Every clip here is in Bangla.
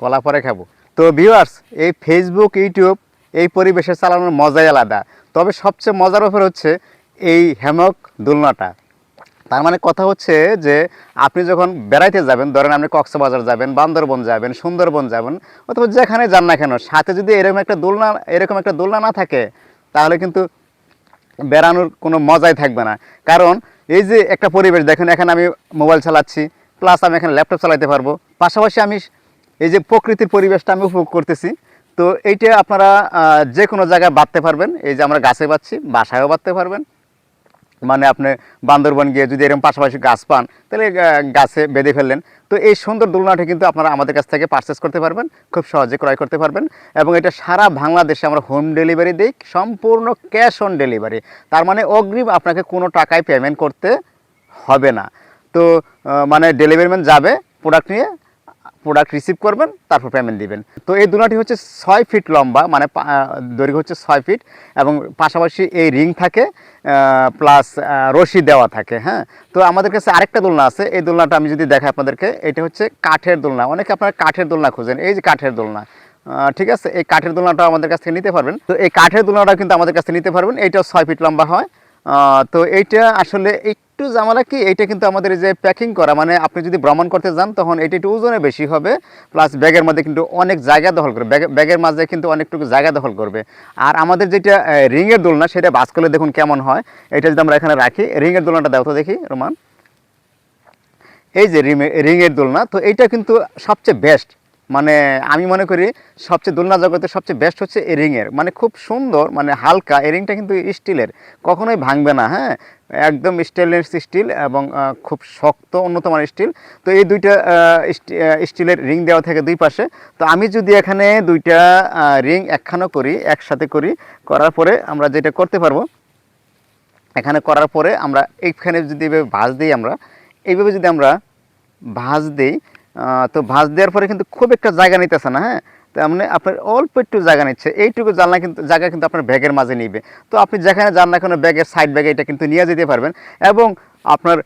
কলা পরে খাব। তো ভিউয়ার্স এই ফেসবুক ইউটিউব এই পরিবেশে চালানোর মজাই আলাদা। তবে সবচেয়ে মজার ব্যাপার হচ্ছে এই হ্যামক দোলনাটা। তার মানে কথা হচ্ছে যে আপনি যখন বেড়াইতে যাবেন, ধরেন আপনি কক্সবাজার যাবেন, বান্দরবন যাবেন, সুন্দরবন যাবেন, অথবা যেখানে যান না কেন, সাথে যদি এরকম একটা দোলনা, এরকম একটা দোলনা না থাকে, তাহলে কিন্তু বেড়ানোর কোনো মজাই থাকবে না। কারণ এই যে একটা পরিবেশ, দেখেন এখানে আমি মোবাইল চালাচ্ছি প্লাস আমি এখানে ল্যাপটপ চালাতে পারব। পাশাপাশি আমি এই যে প্রকৃতির পরিবেশটা আমি উপভোগ করতেছি, তো এইটা আপনারা যে কোনো জায়গায় বাঁধতে পারবেন। এই যে আমরা গাছে বাঁধছি, বাসায়ও বাঁধতে পারবেন। মানে আপনি বান্দরবন গিয়ে যদি এরকম পাশাপাশি গাছ পান, তাহলে গাছে বেঁধে ফেললেন। তো এই সুন্দর দোলনাটি কিন্তু আপনারা আমাদের কাছ থেকে পারচেস করতে পারবেন, খুব সহজে ক্রয় করতে পারবেন। এবং এটা সারা বাংলাদেশে আমরা হোম ডেলিভারি দিই, সম্পূর্ণ ক্যাশ অন ডেলিভারি তার মানে অগ্রিম আপনাকে কোনো টাকায় পেমেন্ট করতে হবে না। তো মানে ডেলিভারি ম্যান যাবে প্রোডাক্ট নিয়ে প্রোডাক্ট রিসিভ করবেন, তারপর পেমেন্ট দিবেন। তো এই দুনাটি হচ্ছে ছয় ফিট লম্বা মানে দৈর্ঘ্য হচ্ছে ছয় ফিট এবং পাশাপাশি এই রিং থাকে প্লাস রশি দেওয়া থাকে হ্যাঁ? তো আমাদের কাছে আরেকটা দোলনা আছে, এই দোলনাটা আমি যদি দেখাই আপনাদেরকে, এটা হচ্ছে কাঠের দোলনা। অনেকে আপনারা কাঠের দোলনা খোঁজেন, এই যে কাঠের দোলনা। ঠিক আছে? এই কাঠের দোলনাটাও আমাদের কাছ থেকে নিতে পারবেন। তো এই কাঠের দোলনাটাও কিন্তু আমাদের কাছ থেকে নিতে পারবেন, এইটাও ছয় ফিট লম্বা হয়। তো এইটা আসলে একটু জামালা কি? এইটা কিন্তু আমাদের যে প্যাকিং করা মানে আপনি যদি ভ্রমণ করতে যান, তখন এটা একটু ওজনে বেশি হবে প্লাস ব্যাগের মধ্যে কিন্তু অনেক জায়গা দখল করবে। ব্যাগের মাঝে কিন্তু অনেকটুকু জায়গা দখল করবে। আর আমাদের যেটা রিংয়ের দোলনা, সেটা বাস করলে দেখুন কেমন হয়। এটা যদি আমরা এখানে রাখি, রিংয়ের দোলনাটা দাও তো দেখি, রোমান। এই যে রিংয়ের দোলনা, তো এইটা কিন্তু সবচেয়ে বেস্ট মানে আমি মনে করি সবচেয়ে দোলনা জগতে সবচেয়ে বেস্ট হচ্ছে এই রিংয়ের মানে খুব সুন্দর মানে হালকা এই রিংটা কিন্তু স্টিলের, কখনোই ভাঙবে না হ্যাঁ? একদম স্টেনলেস স্টিল এবং খুব শক্ত মানের স্টিল তো এই দুইটা স্টিলের রিং দেওয়া থাকে দুই পাশে। তো আমি যদি এখানে দুইটা রিং একখানো করি, একসাথে করি, করার পরে আমরা যেটা করতে পারব, এখানে করার পরে আমরা এইখানে যদি এভাবে ভাঁজ দিই আমরা, এইভাবে যদি আমরা ভাঁজ দিই তো ভাঁজ দেওয়ার পরে কিন্তু খুব একটা জায়গা নিতেছে না হ্যাঁ? তার মানে আপনার অল্প একটু জায়গা নিচ্ছে, এইটুকু জানলা কিন্তু জায়গা কিন্তু আপনার ব্যাগের মাঝে নিবে। তো আপনি যেখানে যান না কোনো ব্যাগের সাইড ব্যাগে এটা কিন্তু নিয়ে যেতে পারবেন। এবং আপনার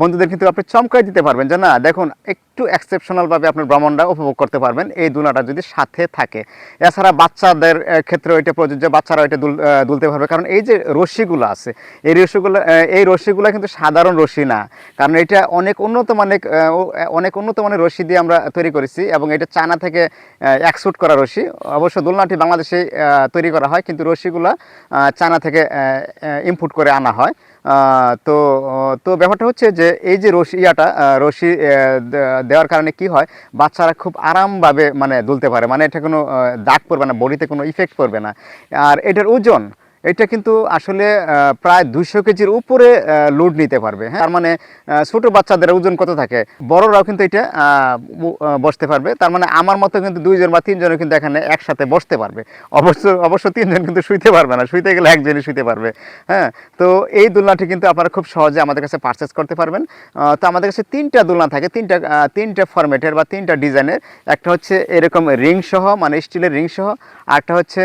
বন্ধুদের কিন্তু আপনি চমকাই দিতে পারবেন যে না, দেখুন, একটু এক্সেপশনালভাবে আপনার ভ্রমণটা উপভোগ করতে পারবেন, এই দুলাটা যদি সাথে থাকে। এছাড়া বাচ্চাদের ক্ষেত্রে এটা প্রযোজ্য, বাচ্চারা দুল দুলতে পারবে। কারণ এই যে রশ্মিগুলো আছে, এই রশ্মিগুলো এই রশ্মিগুলো কিন্তু সাধারণ রশ্মি না। কারণ এটা অনেক উন্নত মানের অনেক উন্নত মানের রশ্মি দিয়ে আমরা তৈরি করেছি এবং এটা চায়না থেকে একশুট করা রশ্মি। অবশ্য দোলনাটি বাংলাদেশে তৈরি করা হয়, কিন্তু রশ্মিগুলো চায়না থেকে ইম্পোর্ট করে আনা হয়। তো তো ব্যাপারটা হচ্ছে যে এই যে রশি, ইয়াটা রশি দেওয়ার কারণে কি হয়? বাচ্চারা খুব আরামভাবে মানে দুলতে পারে। মানে এটা কোনো দাগ পড়বে না, বডিতে কোনো ইফেক্ট পড়বে না। আর এটার ওজন এটা কিন্তু আসলে প্রায় দুশো কেজির উপরে লোড নিতে পারবে হ্যাঁ? তার মানে ছোট বাচ্চাদের ওজন কত থাকে? বড়রাও কিন্তু এটা বসতে পারবে। তার মানে আমার মতো কিন্তু দুইজন বা তিনজনও কিন্তু এখানে একসাথে বসতে পারবে। অবশ্য অবশ্য তিনজন কিন্তু শুইতে পারবে না, শুইতে গেলে একজনই শুইতে পারবে হ্যাঁ? তো এই দোলনাটি কিন্তু আপনারা খুব সহজে আমাদের কাছে পারচেস করতে পারবেন। তো আমাদের কাছে তিনটা দোলনা থাকে, তিনটা তিনটা ফরম্যাটের বা তিনটা ডিজাইনের একটা হচ্ছে এরকম রিং সহ মানে স্টিলের রিং সহ, আরেকটা হচ্ছে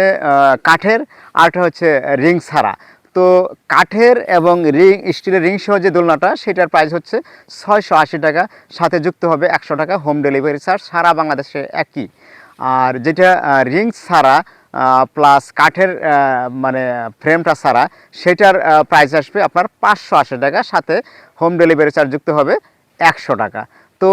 কাঠের, আরেকটা হচ্ছে রিং ছাড়া। তো কাঠের এবং রিং, স্টিলের রিং সহ যে দোলনাটা, সেটার প্রাইস হচ্ছে ছয়শো আশি টাকা। সাথে যুক্ত হবে একশো টাকা হোম ডেলিভারি চার্জ সারা বাংলাদেশে একই। আর যেটা রিং ছাড়া প্লাস কাঠের মানে ফ্রেমটা ছাড়া, সেটার প্রাইস আসবে আপনার পাঁচশো আশি টাকা। সাথে হোম ডেলিভারি চার্জ যুক্ত হবে একশো টাকা। তো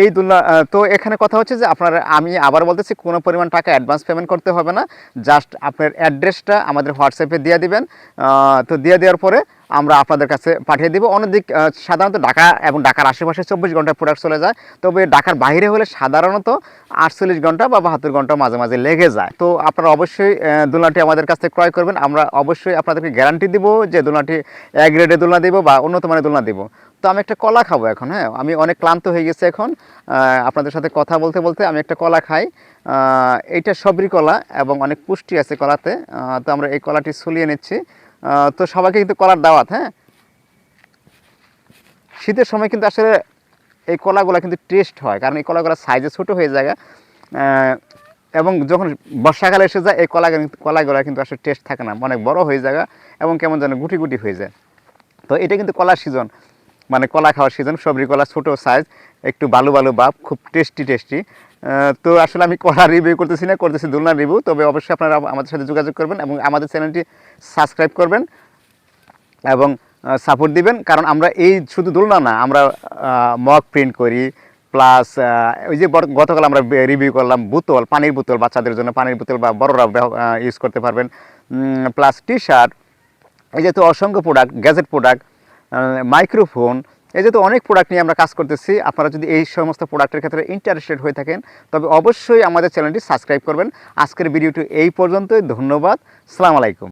এই- দুলনা তো এখানে কথা হচ্ছে যে আপনার, আমি আবার বলতেছি কোনো পরিমাণ টাকা অ্যাডভান্স পেমেন্ট করতে হবে না। জাস্ট আপনার অ্যাড্রেসটা আমাদের হোয়াটসঅ্যাপে দিয়ে দিবেন। তো দিয়ে দেওয়ার পরে আমরা আপনাদের কাছে পাঠিয়ে দেবো। অন্যদিক সাধারণত ঢাকা এবং ঢাকার আশেপাশে চব্বিশ ঘণ্টা প্রোডাক্ট চলে যায়। তবে ঢাকার বাইরে হলে সাধারণত আটচল্লিশ ঘণ্টা বা বাহাত্তর ঘণ্টা মাঝে মাঝে লেগে যায়। তো আপনারা অবশ্যই দোলনাটি আমাদের কাছ থেকে ক্রয় করবেন। আমরা অবশ্যই আপনাদেরকে গ্যারান্টি দিব যে দোলনাটি এক গ্রেডের দোলনা দিব বা উন্নত মানের দোলনা দিব। তো আমি একটা কলা খাব এখন হ্যাঁ? আমি অনেক ক্লান্ত হয়ে গেছি এখন। আপনাদের সাথে কথা বলতে বলতে আমি একটা কলা খাই। এইটা সবরি কলা এবং অনেক পুষ্টি আছে কলাতে। তো আমরা এই কলাটি ছলিয়ে নিচ্ছি। তো সবাইকে কিন্তু কলার দাওয়াত হ্যাঁ? শীতের সময় কিন্তু আসলে এই কলাগুলো কিন্তু টেস্ট হয় কারণ এই কলাগুলো সাইজে ছোটো হয়ে যায় আহ, এবং যখন বর্ষাকালে এসে যায় এই কলা কলাগুলো কিন্তু আসলে টেস্ট থাকে না অনেক বড় হয়ে যায় এবং কেমন যেন গুটি গুটি হয়ে যায়। তো এটা কিন্তু কলার সিজন মানে কলা খাওয়ার সিজন সবরি কলা ছোটো সাইজ একটু বালু বালু বাপ খুব টেস্টি টেস্টি তো আসলে আমি কলা রিভিউ করতেছি না, করতেছি দোলনা রিভিউ তবে অবশ্যই আপনারা আমাদের সাথে যোগাযোগ করবেন এবং আমাদের চ্যানেলটি সাবস্ক্রাইব করবেন এবং সাপোর্ট দিবেন। কারণ আমরা এই শুধু দোলনা না, আমরা মগ প্রিন্ট করি প্লাস ওই যে গতকাল আমরা রিভিউ করলাম বোতল, পানির বোতল, বাচ্চাদের জন্য পানির বোতল বা বড়রা ইউজ করতে পারবেন। প্লাস টি শার্ট এই যেহেতু অসংখ্য প্রোডাক্ট গ্যাজেট প্রোডাক্ট মাইক্রোফোন এই যেহেতু অনেক প্রোডাক্ট নিয়ে আমরা কাজ করতেছি, আপনারা যদি এই সমস্ত প্রোডাক্টের ক্ষেত্রে ইন্টারেস্টেড হয়ে থাকেন, তবে অবশ্যই আমাদের চ্যানেলটি সাবস্ক্রাইব করবেন। আজকের ভিডিওটি এই পর্যন্তই, ধন্যবাদ, সালাম আলাইকুম।